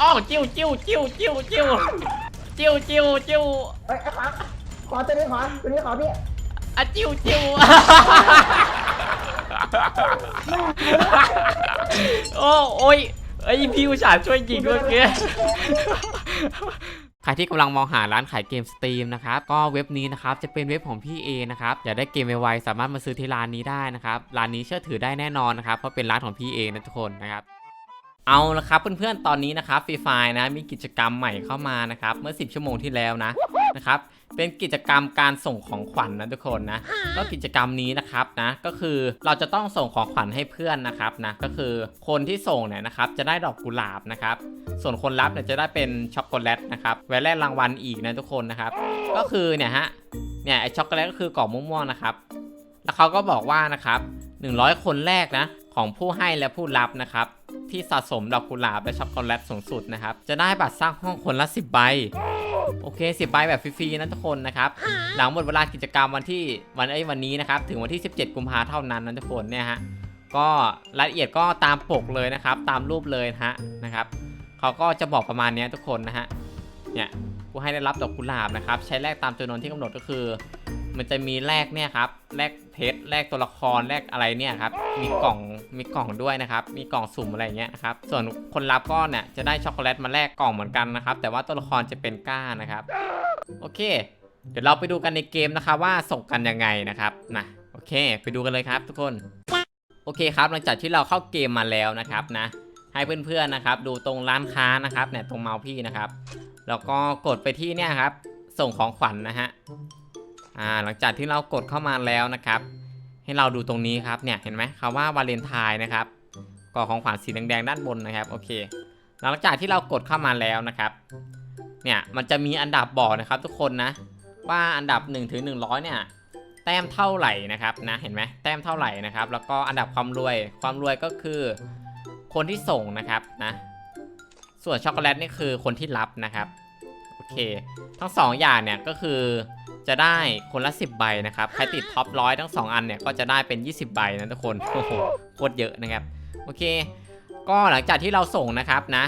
อ้าวจิ้วจิ้วจิ้วจิ้วจิ้วจิ้วจิ้วจิ้วเฮ้ยขอขอตัวนี้ขอตัวนี้ขอพี่อะจิ้วจิ้วโอ้โอ้ยไอยพี่อุตส่าห์ช่วยยิงเมื่อกี้ใครที่กำลังมองหาร้านขายเกมสตรีมนะครับ ก็เว็บนี้นะครับ จะเป็นเว็บของพี่เอนะครับ อยากได้เกมไวๆสามารถมาซื้อที่ร้านนี้ได้นะครับ ร้านนี้เชื่อถือได้แน่นอนนะครับ เพราะเป็นร้านของพี่เอนะทุกคนนะครับ เอาละครับเพื่อนๆ ตอนนี้นะครับฟรีไฟนะมีกิจกรรมใหม่เข้ามานะครับเมื่อ 10 ชั่วโมงที่แล้วนะนะครับเป็นกิจกรรมการส่งของขวัญนนะทุกคนนะก็กิจกรรมนี้นะครับนะก็คือเราจะต้องส่งของขวัญให้เพื่อนนะครับนะก็คือคนที่ส่งเนี่ยนะครับจะได้ดอกกุหลาบนะครับส่วนคนรับเนี่ยจะได้เป็นช็อกโกแลตนะครับไว้แลกรางวัลอีกนะทุกคนนะครับก็คือเนี่ยฮะเนี่ยไอช็อกโกแลตก็คือกล่องม่วงๆนะครับแล้วเขาก็บอกว่านะครับ100 คนแรกนะของผู้ให้และผู้รับนะครับ ที่สะสมดอกกุหลาบและช็อกโกแลตสูงสุดนะครับ จะได้บัตรสร้างห้องคนละ 10 ใบ โอเค 10 ใบแบบฟรีๆนะทุกคนนะครับ หลังหมดเวลากิจกรรมวันที่วันไอ้วันนี้นะครับ ถึงวันที่ 17 กุมภาเท่านั้นนะทุกคนเนี่ยฮะ ก็รายละเอียดก็ตามปกเลยนะครับ ตามรูปเลยฮะนะครับ เขาก็จะบอกประมาณเนี้ยทุกคนนะฮะ เนี่ย ผู้ให้ได้รับดอกกุหลาบนะครับ ใช้แลกตามจำนวนที่กำหนดก็คือ มันจะมีแลกเนี่ยครับแลกเพชรแลกตัวละครแลกอะไรเนี่ยครับมีกล่องมีกล่องด้วยนะครับ มีกล่องสุ่มอะไรเงี้ยนะครับส่วนคนรับก็เนี่ยจะได้ช็อกโกแลตมาแลกกล่องเหมือนกันนะครับ แต่ว่าตัวละครจะเป็นก้านะครับ โอเค เดี๋ยวเราไปดูกันในเกมนะครับว่าส่งกันยังไงนะครับนะโอเค ไปดูกันเลยครับทุกคนโอเคครับหลังจากที่เราเข้าเกมมาแล้วนะครับนะ ให้เพื่อนๆนะครับ ดูตรงร้านค้านะครับเนี่ยตรงเมาส์พี่นะครับแล้วก็กดไปที่เนี่ยครับ ส่งของขวัญนะฮะ อ่าหลังจากที่เรากดเข้ามาแล้วนะครับ ให้เราดูตรงนี้ครับเนี่ยเห็นไหมคำว่าวาเลนไทน์นะครับกล่องของขวัญสีแดงๆด้านบนนะครับโอเค หลังจากที่เรากดเข้ามาแล้วนะครับเนี่ยมันจะมีอันดับบอกนะครับทุกคนนะ ว่าอันดับ1ถึง100 เนี่ยแต้มเท่าไหร่นะครับนะเห็นไหมแต้มเท่าไหร่นะครับ แล้วก็อันดับความรวยความรวยก็คือคนที่ส่งนะครับนะ ส่วนช็อกโกแลตนี่คือคนที่รับนะครับ เค ทั้ง 2 อย่างเนี่ยก็คือจะได้คนละ 10 ใบนะครับ ใครติดท็อปร้อยทั้ง 2 อันเนี่ยก็จะได้เป็น 20 ใบนะทุกคน โอ้โห โคตรเยอะนะครับ โอเค ก็หลังจากที่เราส่งนะครับนะ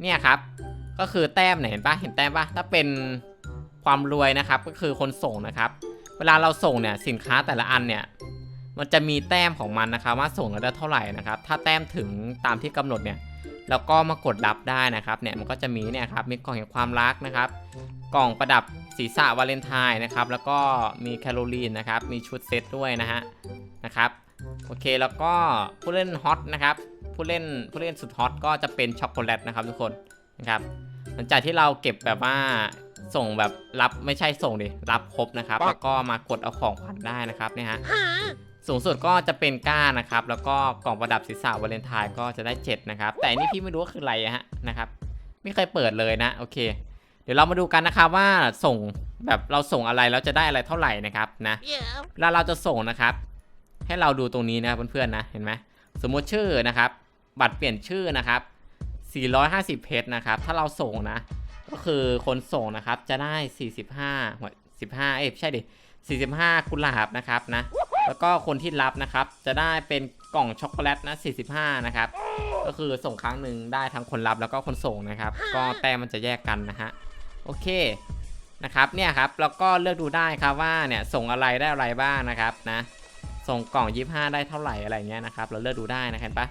เนี่ยครับ ก็คือแต้มเนี่ยเห็นปะเห็นแต้มปะถ้าเป็นความรวยนะครับ ก็คือคนส่งนะครับ เวลาเราส่งเนี่ยสินค้าแต่ละอันเนี่ย มันจะมีแต้มของมันนะครับว่าส่งแล้วได้เท่าไหร่นะครับ ถ้าแต้มถึงตามที่กำหนดเนี่ย แล้วก็มากดรับได้นะครับเนี่ยมันก็จะมีเนี่ยครับมีกล่องแห่งความรักนะครับ กล่องประดับศีรษะวาเลนไทน์นะครับแล้วก็มีแคลอรีนนะครับมีชุดเซตด้วยนะฮะนะครับโอเคแล้วก็ผู้เล่นฮอตนะครับผู้เล่นผู้เล่นสุดฮอตก็จะเป็นช็อกโกแลตนะครับทุกคนนะครับหลังจากที่เราเก็บแบบว่าส่งแบบรับไม่ใช่ส่งดิรับครบนะครับ แล้วก็มากดเอาของขวัญได้นะครับเนี่ยฮะ สูงสุดก็จะเป็นก้านะครับ แล้วก็กล่องประดับศีรษะวาเลนไทน์ก็จะได้ 7 นะครับ แต่อันนี่พี่ไม่รู้ว่าคืออะไรฮะนะครับไม่เคยเปิดเลยนะโอเค เดี๋ยวเรามาดูกันนะครับว่าส่งแบบเราส่งอะไรแล้วจะได้อะไรเท่าไหร่นะครับนะเวลาเราจะส่งนะครับ ให้เราดูตรงนี้นะครับเพื่อนๆนะเห็นไหมสมมุติชื่อนะครับ บัตรเปลี่ยนชื่อนะครับ 450 เพชรนะครับ ถ้าเราส่งนะ ก็คือคนส่งนะครับจะได้ 45หัว15เอ้ยใช่ดิ45 กุหลาบนะครับนะ แล้วก็คนที่รับนะครับ จะได้เป็นกล่องช็อกโกแลตนะ 45 นะครับ ก็คือส่งครั้งหนึ่งได้ทั้งคนรับแล้วก็คนส่งนะครับ ก็แต้มมันจะแยกกันนะฮะ โอเคนะครับเนี่ยครับแล้วก็เลือกดูได้ครับว่าเนี่ยส่งอะไรได้อะไรบ้างนะครับนะ ส่งกล่อง 25 ได้เท่าไหร่อะไรเงี้ยนะครับ เราเลือกดูได้นะเห็นปะ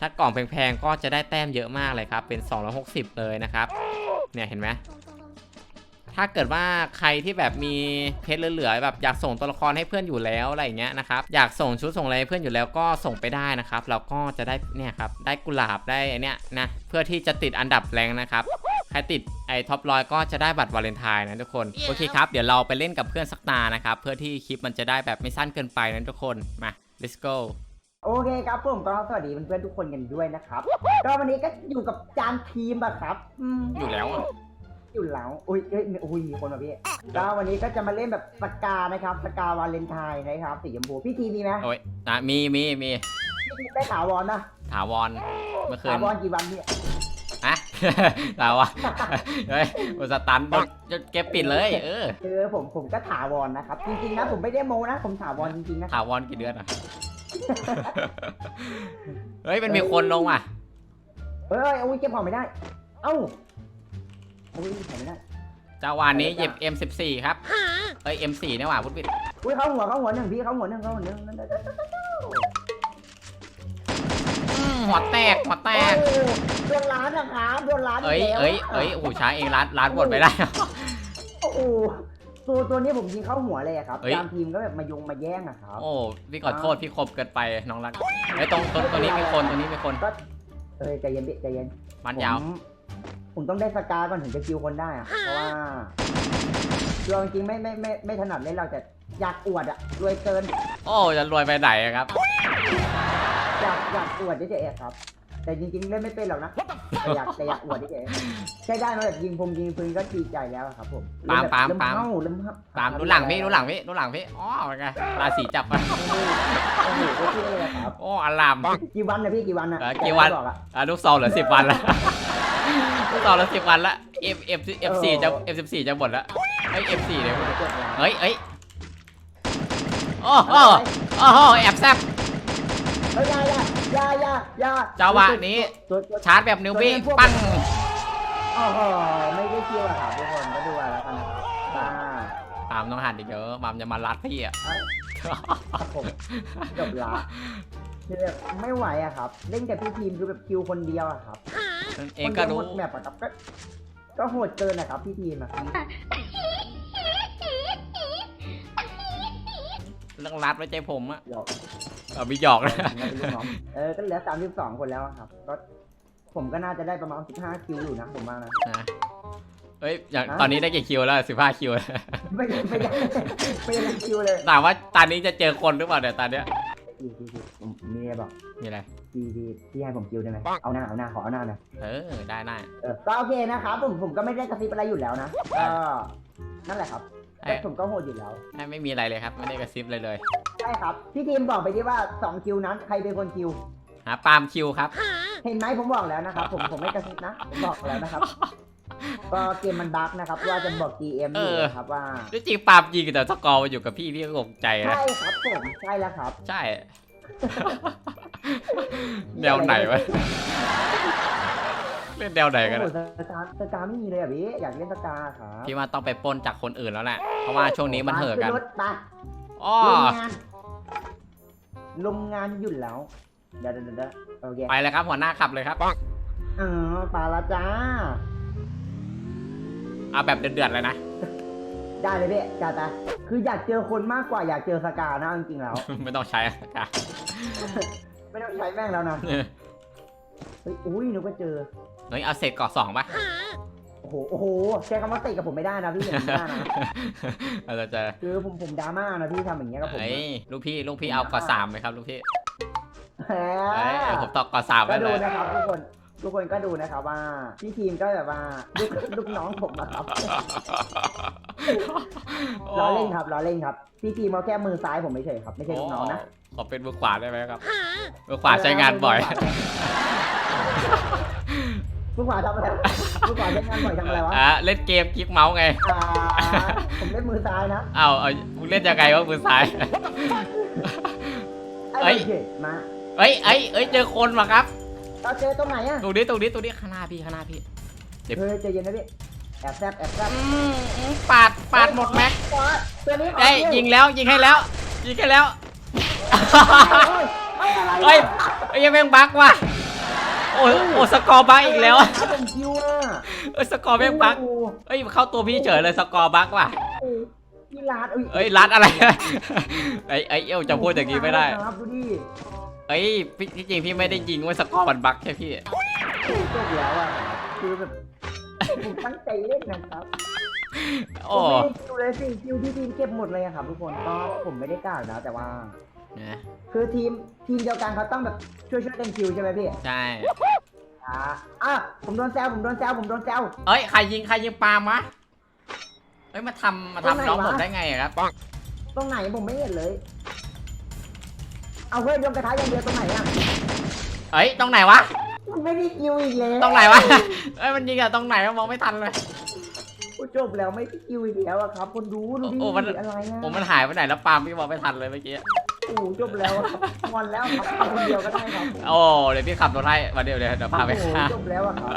ถ้ากล่องแพงๆก็จะได้แต้มเยอะมากเลยครับ เป็น 260 เลยนะครับ เนี่ยเห็นไหม ถ้าเกิดว่าใครที่แบบมีเพชรเหลือๆแบบอยากส่งตัวละครให้เพื่อนอยู่แล้วอะไรอย่างเงี้ยนะครับอยากส่งชุดส่งอะไรให้เพื่อนอยู่แล้วก็ส่งไปได้นะครับเราก็จะได้เนี่ยครับได้กุหลาบได้ไอ้เนี่ยนะเพื่อที่จะติดอันดับแรงนะครับใครติดไอ้ท็อปร้อยก็จะได้บัตรวาเลนไทน์นะทุกคนโอเคครับเดี๋ยวเราไปเล่นกับเพื่อนสักตานะครับเพื่อที่คลิปมันจะได้แบบไม่สั้นเกินไปนะทุกคนมา let's go โอเคครับผมก็สวัสดีเพื่อนๆทุกคนกันด้วยนะครับก็วันนี้ก็อยู่กับจานทีมอะครับอืมอยู่แล้วอะ อยู่แล้วอุ้ยเอ้ยอุ้ยมีคนมาพี่ก็วันนี้ก็จะมาเล่นแบบสกานะครับสกาวาเลนไทน์นะครับสีชมพูพี่ทีมีไหมโอ้ยนะมีมีมีพี่ทีได้ถาวรนะถาวรเมื่อคืนถาวรกี่วันพี่อะถาวรเฮ้ยอุตสตันบดเก็บปิดเลย เออเออผมผมก็ถาวรนะครับจริงๆนะผมไม่ได้โมนะ ผมถาวรจริงๆนะถาวรกี่เดือนอะเฮ้ยมันมีคนลงว่ะเอ้ยอุ้ยเก็บของไม่ได้ เอ้า อุ้ยของไม่ได้จังหวะนี้หยิบ M14 ครับ เอ้ย M4 เนี่ยว่ะพุทธวิทย์อุ้ยเข้าหัวเข้าหัวหนึ่งพี่เข้าหัวหนึ่งเข้าหัวหนึ่งนั่นนั่นนั่นอืมหัวแตกหัวแตโอ้กโดนล้านนะครับโดนล้านเอ้ยกแล้วเอ้ยเอ้ยโอ้โหช้าเองร้านร้านบดไปได้ โอ้โหตัวตัวนี้ผมยิงเข้าหัวเลยอะครับเอ้ย ตามทีมก็แบบมายงมาแย่งอะครับ โอ้พี่ขอโทษพี่คมเกินไปน้องรักไอ้ยตรงตรงตรงนี้มีคนตรงนี้มีคนเอ้ยใจเย็นพี่ใจเย็นมันยาว ผม ผมต้องได้สกาก่อนถึงจะคิวคนได้อะเพราะว่าคือเอาจริงๆไม่ไม่ไม่ไม่ถนัดเล่นเราแต่อยากอวดอะรวยเกิน โอ้จะรวยไปไหนอะครับ อยากอยากอวดเฉยๆครับ แต่จริงๆเล่นไม่เป็นหรอกนะแต่อยากแต่อยากอวดเฉยๆใช้ได้มาแบบยิงพงยิงปืนก็ดีใจแล้วอะครับผมปาล์มปาล์มเริ่ปาล์มเฮ้าเริ่มเฮ้าตามดูหลังพี่ดูหลังพี่ดูหลังพี่อ๋อเป็นไงราศีจับมาโอ้โหโอเคเลยครับโอ้อลาม กี่วันนะพี่กี่วันนะเออกี่วันแต่ไม่บอกอะอะลูกซองเหลือสิบวันละ ลูกซองเหลือสิบวันละ F F F สี่จะ F สิบสี่จะหมดละไอ้ F สี่เนี่ยเฮ้ยเฮ้ยโอ้โหโอ้โหแอบแซบเฮ้ยอยาอยาอยาอยาอยาจังหวะนี้ตัวตัวชาร์จแบบนิวบี้ปั้งโอ้โหไม่ได้คิวอะครับทุกคนก็ดูเอาแล้วกันนะครับบ้าปามต้องหันอีกเยอะปามจะมารัดพี่อะครับผมจบละคือแบบไม่ไหวอะครับ เล่นกับพี่ทีมคือแบบคิวคนเดียวอะครับ เองก็รู้คนเดียวหมดแมปอะครับก็ก็โหดเกินนะครับพี่ทีมอะเรื่องรัดไว้ใจผมอะหยอกเอามีหยอกเลยผมเป็นลูกน้องเออก็เหลือสามสิบสองคนแล้วอะครับ ก็ผมก็น่าจะได้ประมาณสิบห้าคิวอยู่นะผมว่านะนะเฮ้ยอย่างฮะตอนนี้ได้กี่คิวแล้วสิบห้าคิวแล้วไม่ได้ไม่ได้ไม่ได้คิวเลยถามว่าตอนนี้จะเจอคนหรือเปล่าเนี่ยตอนเนี้ยพี่พี่พี่ผมมีอะไรบอกมีอะไร พี่พี่พี่ให้ผมคิวได้ไหมเอาหน้าเอาหน้าขอเอาหน้าหน่อยเออได้ได้เออก็โอเคนะครับผมผมก็ไม่ได้กระซิบอะไรอยู่แล้วนะก็นั่นแหละครับเอ้แต่ยผมก็โหดอยู่แล้วไม่ไม่มีอะไรเลยครับ ไม่ได้กระซิบเลยเลยใช่ครับพี่ทีมบอกไปที่ว่าสองคิวนั้นใครเป็นคนคิวหาปาล์มคิวครับ เห็นไหมผมบอกแล้วนะครับ ผมผมไม่กระซิบนะผมบอกแล้วนะครับก็เกมมันบั๊กนะครับว่าจะบอก GM อยู่นะครับว่าจริงๆปาล์มยิงแต่สกอร์มาอยู่กับพี่พี่ก็งงใจนะใช่ครับผมใช่แล้วครับ ใช่ แนวไหนวะ เล่นแนวไหนกันโอ้อะโหสตาร์สตาร์ไม่มีเลยอะพี่อยากเล่นสตาร์ครับพี่ว่าต้องไปปล้นจากคนอื่นแล้วแหละ เพราะว่าช่วงนี้มันเห่อะกัน ขึ้รถไปอ้อ ลงงานลงงานหยุ่นแล้วเดี๋ยวเดี๋ยวเดี๋ยวโอเคไปเลยครับหัวหน้าขับเลยครับ อ๋อปลาละจ้า เอาแบบเดือดๆเลยนะ ได้เลยพี่จัดไปคืออยากเจอคนมากกว่าอยากเจอสกานะเอาจริงๆแล้ว ไม่ต้องใช้ค่ะไม่ต้องใช้แม่งแล้วนะเฮ้ยอุ้ยนึกว่าเจอเฮ้ยเอาเศษเกาะสองป่ะโอ้โหโอ้โหใช้คำว่าติกับผมไม่ได้นะพี่อย่างนี้ไม่ได้นะเราจะเจอคือผมผมดราม่านะพี่ทำอย่างเงี้ยกับผมเฮ้ยลูกพี่ลูกพี่เอาเกาะสามไหมครับลูกพี่แหมเฮ้ยเดี๋ยวผมตอกเกาะสามก็ไว้เลดูยนะครับทุกคน ทุกคนก็ดูนะครับว่าพี่ทีมก็แบบว่าลูกลูกน้องผมนะครับ ล้อเล่นครับล้อเล่นครับ พี่ทีมเอาแค่มือซ้ายผมไม่เฉยครับ ไม่ใช่ลูกน้องนะขอเป็นมือขวาได้ไหมครับมือขวาใช้งานบ่อยมือขวาทำอะไรมือขวาใช้งานบ่อยทำอะไรวะอะเล่นเกมคลิกเมาส์ไงอ่าผมเล่นมือซ้ายนะเอ้าเอามึงเล่นยังไงวะมือซ้ายเอ้ยโอเคมาเอ้ยเอ้ยเอ้ยเจอคนมาครับ เราเจอตรงไหนอะตรงนี้ตรงนี้ตรงนี้ข้างหน้าพี่ข้างหน้าพี่เดี๋ยวเฮ้ยใจเย็นนะพี่แอบแซบแอบแซบอืมอืมปาดปาดหมดแม็กตัวนี้เอ้ยยิงแล้วยิงให้แล้ว ยิงให้แล้วเฮ้ยอะไรเฮ้ยเอ้ยยังแม่งบั๊กว่ะโอ้ยโอ้สกอร์บั๊กอีกแล้วผมคิวอะเอ้ยสกอร์แม่งบั๊กเอ้ยเข้าตัวพี่เฉยเลยสกอร์บั๊กว่ะพี่ลาดเอ้ยรัดอะไรไอ้ไอ้เอวจะพูดอย่างนี้ไม่ได้ครับดูดิ เอ้ยพี่ที่จริงพี่ไม่ได้ยิงไว้สกอร์มันบั๊กแค่พี่จบแล้วอะคือแบบผมตั้งใจเล่นนะครับโอ้ผมไม่ได้คิวเลยสิคิวที่ทีมเก็บหมดเลยอะครับทุกคนก็ผมไม่ได้กล้านะแต่ว่า นะคือทีมทีมเดียวกันเขาต้องแบบช่วยช่วยๆกันคิวใช่ไหมพี่ใช่ อ่าอะผมโดนแซวผมโดนแซวผมโดนแซว เอ้ยใครยิงใครยิงปาล์มวะเอ้ยมาทำมาตรงไหนทำน้องวะ ผมได้ไงอะครับ ตรงไหนผมไม่เห็นเลย เอาเฮ้ยโดนกระทะอย่างเดียวตรงไหนอะเอ้ยตรงไหนวะ มันไม่ได้คิวอีกแล้วตรงไหนวะเอ้ยมันยิงอะตรงไหนวะมองไม่ทันเลย โอ้จบแล้วไม่ได้คิวอีกแล้วอะครับ คนดูดูดิโอ้มัน อะไรอะผมมันหายไปไหนแล้วปาล์มพี่มองไม่ทันเลยเมื่อกี้ โอ้โหจบแล้วอะครับงอนแล้วครับไปคนเดียวก็ได้ครับโอ้เดี๋ยวพี่ขับรถให้มาเดี๋ยวเดี๋ยวเดี๋ยวพาไปโอ้โหข้างจบแล้วอะครับ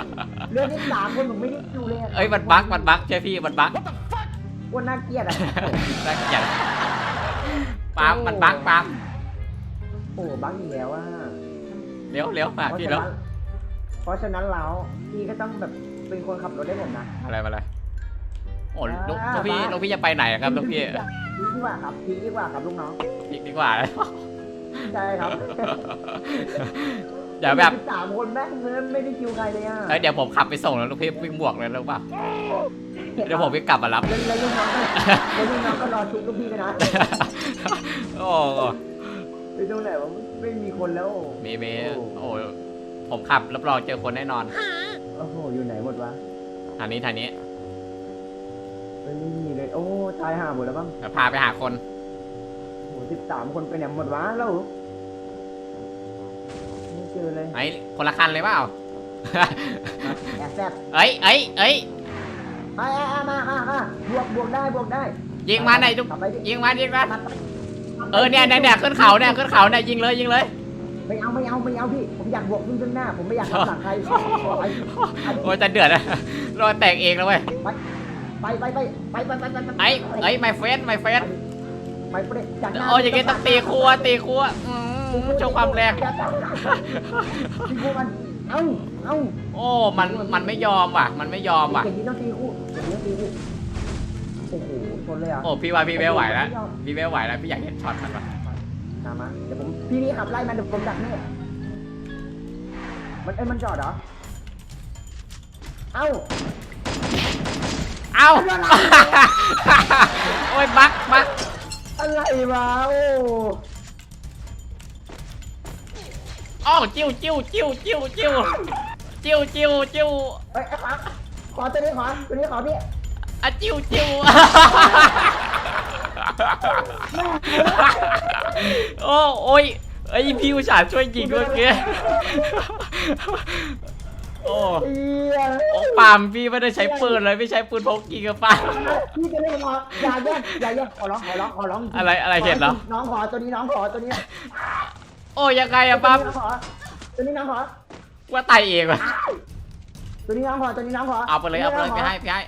เรื่องที่สามคนผมไม่ได้ดูเลยะเอ้ยมันบั๊กมันบั๊กเชื่อพี่มันบั๊กว่าน่าเกลียดอะ น่าเกลียดปาล์มมันบั๊กปาล์ม โอ้โหบั๊กอีกแล้วอะเลี้ยวเลี้ยวมาเพราะพี่ฉะเลี้ยวนั้นเพราะฉะนั้นแล้วพี่ก็ต้องแบบเป็นคนขับรถให้ผมนะอะไรมาเลยโอ้ลูกอ่าลูกพี่บ้าลูกพี่จะไปไหนอะครับลูกพี่พีดีกว่าครับพีดีกว่าครับลูกน้องอีกดีกว่าใช่ครับเดี๋ยวแบบสามคนแม่งเงินไม่ได้คิวใครเลยอะเอ้ยเดี๋ยวผมขับไปส่งแล้วลูกพี่วิ่งบวกเลยรู้ป่ะเดี๋ยวผมวิ่งกลับมารับแล้วแล้วลูกน้องก็แล้วลูกน้องก็รอชุบลูกพี่กันนะโอ้ ไปตรงไหนวะไม่มีคนแล้วเมย์เมย์โอ้ โอ้ผมขับรับรองเจอคนแน่นอนโอ้โห อยู่ไหนหมดวะทางนี้ทางนี้ไม่มีเลย โอ้ตายห่าหมดแล้วบ้างเดี๋ยวพาไปหาคนโอ้สิบสามคนไปไหนหมดวะแล้วไม่เจอเลยไอ้คนละคันเลยเปล่า แอบแซบเอ้ยเอ้ยเอ้ยไอ้ไอ้มามามาบวกบวกได้บวกได้ยิงมาไหนทุก ขับไปดิยิงมายิงมาขับไป เออเนี่ยเนี่ยเนี่ยขึ้นเขาเนี่ยขึ้นเขาเนี่ยยิงเลยยิงเลย ไม่เอาไม่เอาไม่เอาพี่ ผมอยากบวกขึ้นข้างหน้า ผมไม่อยากทำหลังใครไปโอ้ยจะเดือดอะรอแตกเองแล้วเว้ยไปไปไปไปไปไปไปไปไอ้ไอ้ my friend my friend ไปไปจากหน้าโอ้ยอย่างงี้ต้องตีครัวตีครัวอืมโชว์ความแรงตีคู่มันเอ้าเอ้าโอ้มันมันไม่ยอมว่ะ มันไม่ยอมว่ะอย่างนี้ต้องตีคู่อย่ โหชนเลยอะโอ้พี่ว่าพี่ไม่ไหวแล้วพี่ไม่ไหวแล้วพี่อยากเห็นช็อตมันว่ะตามมาเดี๋ยวผมพี่นี่ขับไล่มันเดี๋ยวผมดักแน่มันเอ้ยมันจอดเหรอ เอ้า เอ้า โอ้ยบักบักอะไรวะโอ้อ้าวจิ้วจิ้วจิ้วจิ้วจิ้วจิ้วจิ้วจิ้วเอ้ยขอขอตัวนี้ขอตัวนี้ขอพี่ อะจิ้วจิ้วโอ้โอ้ยไอยพี่อุตส่าห์ช่วยยิงเมื่อกี้โอ้เอี้ยโอ้ปาล์มพี่ไม่ได้ใช้ปืนเลยไม่ใช้ปืนพกยิงกับปาล์มพี่จะไม่ขออย่าแยกอย่าแยกขอร้องขอร้องขอร้องอะไรอะไรเห็นเหรอน้องขอตัวนี้น้องขอตัวนี้ โอ้ยังไงอะปาล์มตัวนี้น้องขอว่าตายเองว่ะตัวนี้น้องขอตัวนี้น้องขอเอาไปเลยเอาไปเลยพี่ให้พี่ให้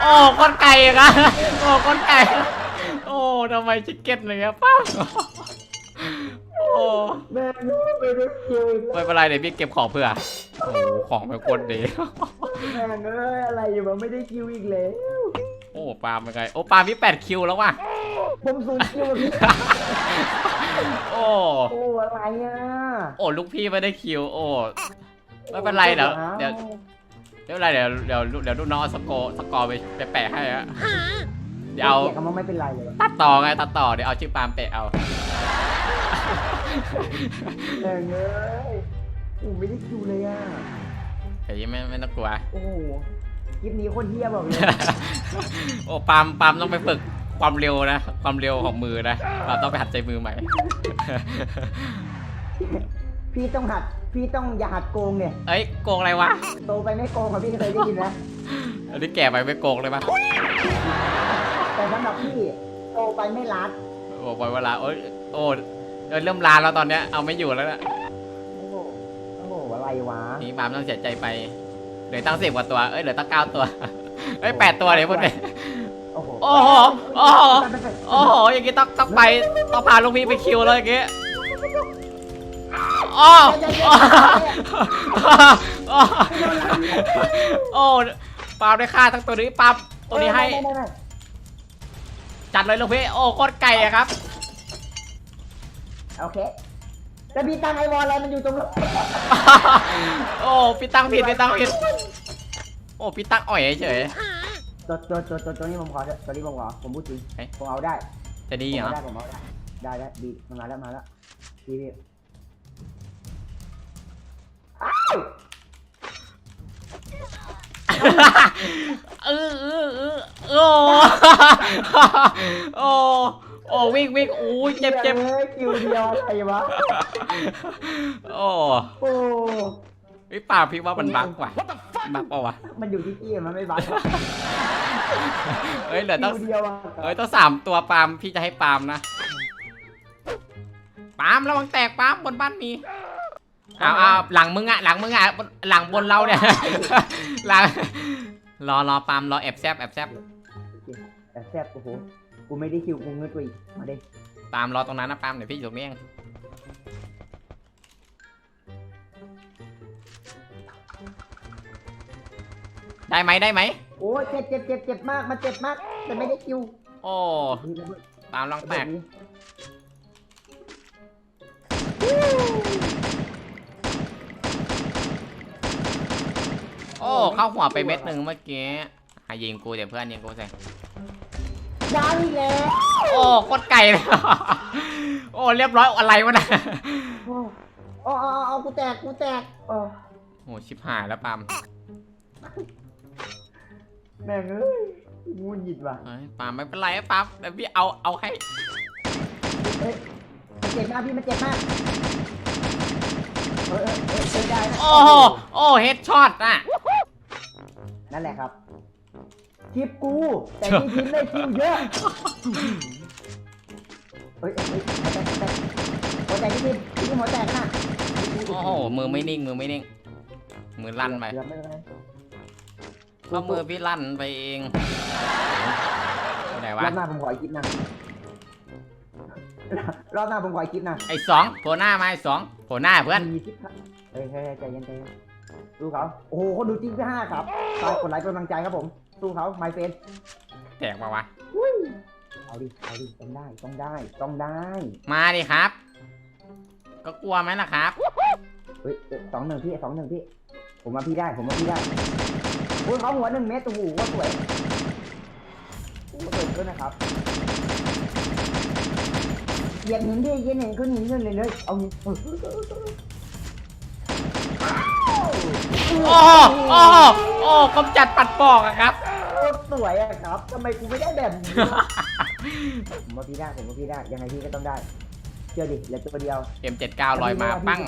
โอ้ก้อนไก่อะครับโอ้ก้อนไก่ โอ้ทำไมชิคเก้นเลยครับป้าโอ้แม่งไม่ได้คิวอีกไม่เป็นไรเดี๋ยวพี่เก็บของเพื่อโอ้ของเป็นคนดีแม่งเอ้ยอะไรอยู่วะไม่ได้คิวอีกแล้วโอ้ปาล์มเป็นไงโอ้ปาล์มพี่แปดคิวแล้วว่ะผมศูนย์คิวอะพี่โอ้โอ้อะไรอะโอ้ลูกพี่ไม่ได้คิว โอ้ไม่เป็นไรเดี๋ยวเดี๋ยว เดี๋ยวอะไรเดี๋ยวเดี๋ยวเดี๋ยวลูกน้องเอาสกอร์สกอร์ไปไปแปะให้ฮะเดี๋ยวเอาคำว่าไม่เป็นไรเลยตัดต่อไงตัดต่อเดี๋ยวเอาชื่อปาล์มแปะเอาแม่งเอ้ยโอ้ไม่ได้คิวเลยอะ เฮ้ยไม่ไม่ต้องกลัว โอ้โหคลิปนี้โคนเฮี้ยบอกเลย โอ้ปาล์มปาล์มต้องไปฝึกความเร็วนะ ความเร็วของมือนะปาล์มต้องไปหัดใจมือใหม่ พี่ต้องหัด พี่ต้องอย่าหัดโกงเนี่ย เอ้ยโกงอะไรวะ โตไปไม่โกงค่ะพี่เคยได้ยินไหมอันนี้แก่ไปไม่โกงเลยปะแต่สำหรับพี่โตไปไม่รัดโอ้ปล่อยเวลาโอ้ยโอ้เออเริ่มลาแล้วตอนเนี้ยเอาไม่อยู่แล้วนะโอ้โหโอ้โหอะไรวะนี่ปาล์มต้องเสียใจไปเหลือตั้งสิบกว่าตัวเอ้ยเหลือตั้งเก้าตัวเอ้ยแปดตัวเดี๋ยวพูดไปโอ้โหโอ้โหโอ้โห โอ้โหอย่างงี้ต้องต้องไปต้องพาลูกพี่ไปคิวเลยอย่างงี้ โอ้โอ้โอ้โอ้ปาล์มได้ฆ่าทั้งตัวนี้ปาล์มตัวนี้ให้ไม่ไม่ไม่จัดเลยลูกพี่โอ้โคตรไก่อะครับโอเคแต่พี่ตั้งไอวอลอะไรมันอยู่ตรงนู้นโอ้พี่ตั้งผิดพี่ตั้งผิดโอ้พี่ตั้งอ่อยเฉยตัวตัวตัวตัวตัวนี้ผมขอเถอะตัวนี้ผมขอผมพูดจริงเฮ้ยผมเอาได้ๆจะดีผมเหรอเอาได้ผมเอาได้ได้ได้ดีมันมาแล้วมาแล้วพี่พี่อ้าว เออเออเออโอ้โอ้โอ้วิ่งวิ่งอู้ยเจ็บเจ็บฮ้ยคิวเดียวอะไรวะโอ้โอ้พี่ป่าพี่ว่ามันบักว่ะบักเปล่าวะมันอยู่ที่กี้มันไม่บังเอ้ยเหลือต้องคิวเดียวอะเอ้ยต้องสามตัวปาล์มพี่จะให้ปาล์มนะปาล์มระวังแตกปาล์มบนบ้านมี เอาเอาหลังมึงอะหลังมึงอะบนหลังบนเราเนี่ยหลังรอรอปาล์มรอแอบแซบแอบแซบแต่แซ่บโอ้โหกูไม่ได้คิวกูเงินกูอีกมาดิปาล์มรอตรงนั้นนะปาล์มเดี๋ยวพี่อยู่ตรงนี้เองได้ไหมได้ไหมโอ้ยเจ็บเจ็บเจ็บเจ็บมากมันเจ็บมาก แต่ไม่ได้คิวโอ้ปาล์มลองแตก นี้ โอ้เข้าหัวไปเม็ดหนึ่งเมื่อกี้ให้ยิงกูเดี๋ยวเพื่อนยิงกูใส่ดาวอีกแล้วโอ้โคตรไก่เลยโอ้เรียบร้อยอะไรวะเนะโอ้โอ้เอาเอาเอากูแตกกูแตกโอ้โอ้ชิบหายแล้วปาล์มแม่งเอ้ยงูหยิดว่ะเฮ้ยปาล์มไม่เป็นไรปาล์มเดี๋ยวพี่เอาเอาให้เอ้ยมันเจ็บมากพี่มันเจ็บมากเออเออเออเออได้นะโอ้โหโอ้เฮดช็อตอะ นั่นแหละครับคลิปกู แต่นี่ทีมได้คิวเยอะเฮ้ยเฮ้ยเฮ้ยหัวแตกหัวแตกหัวแตกที่ทีมที่ทีมหัวแตกน่ะโอ้โหมือไม่นิ่งมือไม่นิ่ง มือลั่นไปเกือบม่เป็นไรก็มือพี่ลั่นไปเองไปไหนวะรอบหน้าผมขออีกคลิปนะรอบหน้าผมขออีกคลิปนะไอ้สองโผล่หน้ามาไอ้สองโผล่หน้าเพื่อนมีคลิปครับเฮ้ยเฮ้ยใจเย็นใจเย็น ดูเขาโอ้โหคนดูจริงที่ห้าครับฝากกดไลค์เป็นกำลังใจครับผมสู้เขาไมเฟนแตกปะวะ เอาดิเอาดิต้องได้ต้องได้ต้องได้มาดิครับ ก็กลัวไหมล่ะครับ เฮ้ยเอ้ยสองหนึ่งพี่สองหนึ่งพี่ ผมว่าพี่ได้ผมว่าพี่ได้โอ้ยเขาหัวหนึ่งเมตรโอ้โหว่าสวยโอ้โหสวยด้วยนะครับเหยียบหินดิเหยียบหินขึ้นหินขึ้นเลยเลยเอาหิน โอ้โหโอ้โหโอ้กำจัดปัดปอกอะครับ โคตรสวยอะครับทำไมกูไม่ได้แบบนี้ ผมว่าพี่ได้ผมว่าพี่ได้ยังไงพี่ก็ต้องได้เชื่อดิเหลือตัวเดียว M79 ลอยมาปั้ง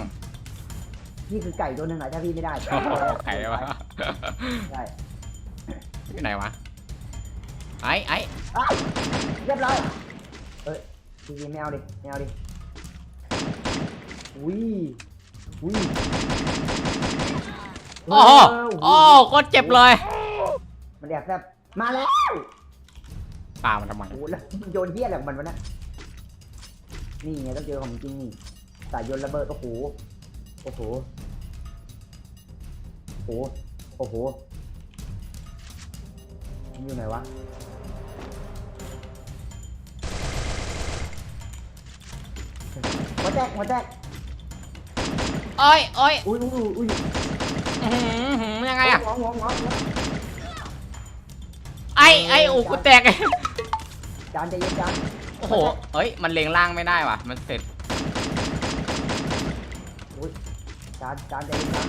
พี่คือไก่ตัวหนึ่งอะถ้าพี่ไม่ได้โอ้โหใครวะได้ที่ไหนวะ ไอ้ไอ้อ้าวเรียบร้อยเอ้ยพี่ไม่เอาดิไม่เอาดิอุ้ยอุ้ย โอ้โหโอ้โหโคตรเจ็บเลย มันแอบแซบมาแล้วปามันทำไม โอ้โหแล้วมันโยนเหี้ยอะไรของมันวะเนะนี่ไงต้องเจอของจริงนี่สายโยนระเบิดโอ้โหโอ้โหโอ้โหโอ้โหมันอยู่ไหนวะหัวแตกหัวแตกโอ้ยโอ้ยอุ้ยอุ้ยอุ้ย อื้อหืออื้อหือยังไงอะหัวหัวหัวหัวไอ้ไอ้โอ้กูแตก จานใจเย็นจานโอ้โหเอ้ย มันเลงล่างไม่ได้ว่ะ มันเสร็จจานจานใจเย็นจาน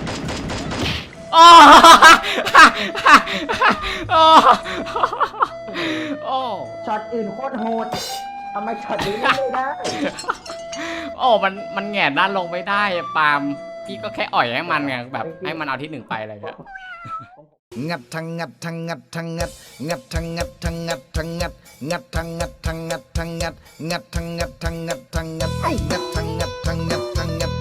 โอ้โอ้โอ้ช็อตอื่นโคตรโหดทำไมช็อตนี้เล่นไม่ได้ โอ้ มัน มันแหงนด้านลงไม่ได้อะปาล์ม พี่ก็แค่อ่อยให้มันไงแบบให้มันเอาที่หนึ่งไปอะไรอย่างเงี้ยงัดทั้งงัดทั้งงัดทั้งงัดงัดทั้งงัดทั้งงัดทั้งงัดงัดทั้งงัดทั้งงัดทั้งงัดงัดทั้งงัดทั้งงัดทั้งงัดงัดทั้งงัดทั้งงัดทั้งงัด